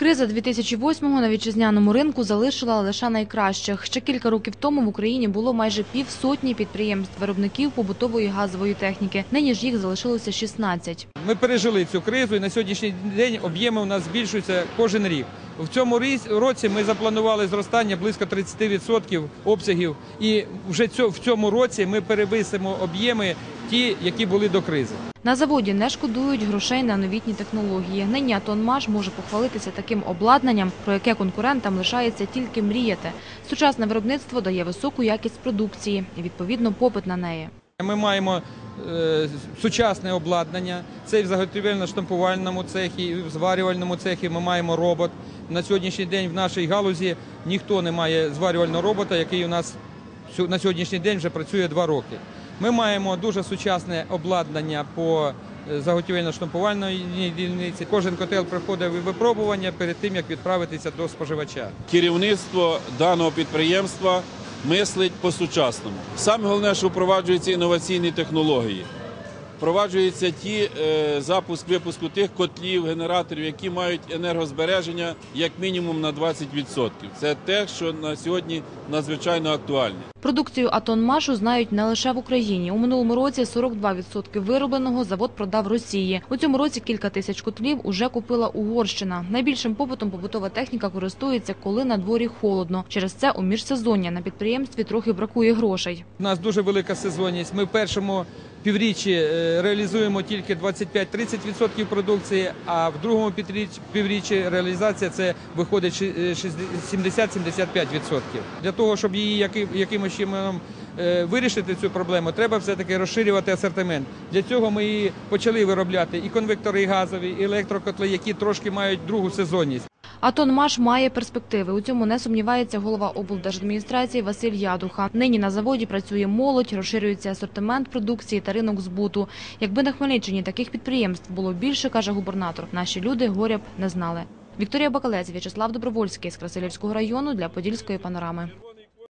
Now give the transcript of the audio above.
Криза 2008-го на вітчизняному ринку залишила лише найкращих. Ще кілька років тому в Україні було майже півсотні підприємств-виробників побутової газової техніки. Нині ж їх залишилося 16. Ми пережили цю кризу і на сьогоднішній день об'єми у нас збільшуються кожен рік. В цьому році ми запланували зростання близько 30% обсягів, і вже в цьому році ми перевисимо об'єми ті, які були до кризи. На заводі не шкодують грошей на новітні технології. Нині «Атонмаш» може похвалитися таким обладнанням, про яке конкурентам лишається тільки мріяти. Сучасне виробництво дає високу якість продукції і, відповідно, попит на неї. Ми маємо сучасне обладнання. Це і в заготівельно-штампувальному цехі, і в зварювальному цехі. Ми маємо робот. На сьогоднішній день в нашій галузі ніхто не має зварювального робота, який у нас на сьогоднішній день вже працює два роки. Ми маємо дуже сучасне обладнання по е, заготівельно-штампувальної дільниці. Кожен котел проходить випробування перед тим, як відправитися до споживача. керівництво даного підприємства мислить по-сучасному. Саме головне, що впроваджуються інноваційні технології. Впроваджується ті е, запуск випуску тих котлів, генераторів, які мають енергозбереження як мінімум на 20%. Це те, що на сьогодні надзвичайно актуальне. Продукцію «Атонмашу» знають не лише в Україні. У минулому році 42% виробленого завод продав Росії. У цьому році кілька тисяч котлів уже купила Угорщина. Найбільшим попитом побутова техніка користується, коли на дворі холодно. Через це у міжсезоння на підприємстві трохи бракує грошей. У нас дуже велика сезонність. Ми в першому півріччі е, реалізуємо тільки 25-30% продукції, а в другому півріччі реалізація це виходить ши- е, 60-75%. Для того, щоб її яки- якимось чином е, вирішити цю проблему, треба все-таки розширювати асортимент. Для цього ми і почали виробляти і конвектори газові, і електрокотли, які трошки мають другу сезонність. «Атонмаш» має перспективи. У цьому не сумнівається голова облдержадміністрації Василь Ядуха. Нині на заводі працює молодь, розширюється асортимент продукції та ринок збуту. Якби на Хмельниччині таких підприємств було більше, каже губернатор, наші люди горя б не знали. Вікторія Бакалець, В'ячеслав Добровольський з Красилівського району для Подільської панорами.